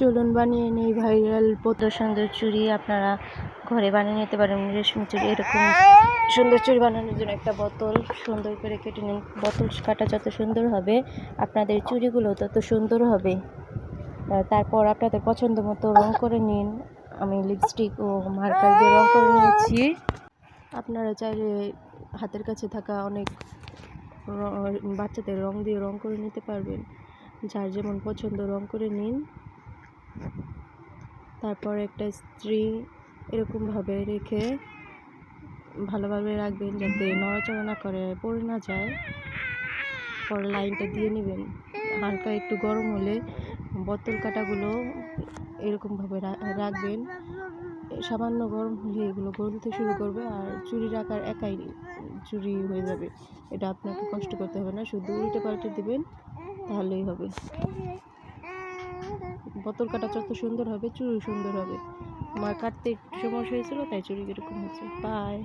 চলুন বানিয়ে নিই ভাইরাল পোতা সুন্দর চুড়ি। আপনারা ঘরে বানিয়ে নিতে পারেন রেশমি চুড়ি। এরকম সুন্দর চুড়ি বানানোর জন্য একটা বোতল। সুন্দর করে কেটে নিন। বোতল কাটা যত সুন্দর হবে, আপনাদের চুড়িগুলো তত সুন্দর হবে। তারপর আপনাদের পছন্দ মতো রং করে নিন। আমি লিপস্টিক ও মার্কার দিয়ে রং করে নিয়েছি আপনারা চাইলে হাতের কাছে থাকা অনেক বাচ্চাদের রং দিয়ে রং করে নিতে পারবেন। যার যেমন পছন্দ রং করে নিন। তারপর একটা স্ত্রী এরকমভাবে রেখে ভালোভাবে রাখবেন যাতে নড়াচড়া না করে, পড়ে না যায়। পরে লাইনটা দিয়ে নেবেন। হালকা একটু গরম হলে বোতল কাটাগুলো এরকমভাবে রাখবেন। সামান্য গরম হলে এগুলো গলতে শুরু করবে আর চুরির আকার একাই চুরি হয়ে যাবে। এটা আপনাকে কষ্ট করতে হবে না, শুধু উল্টে পাল্টে দিবেন, তাহলেই হবে। বোতল কাটা যত সুন্দর হবে চুরি সুন্দর হবে। আমার কাটতে একটু সমস্যা হয়েছিল, তাই চুরি এরকম হয়েছে বাই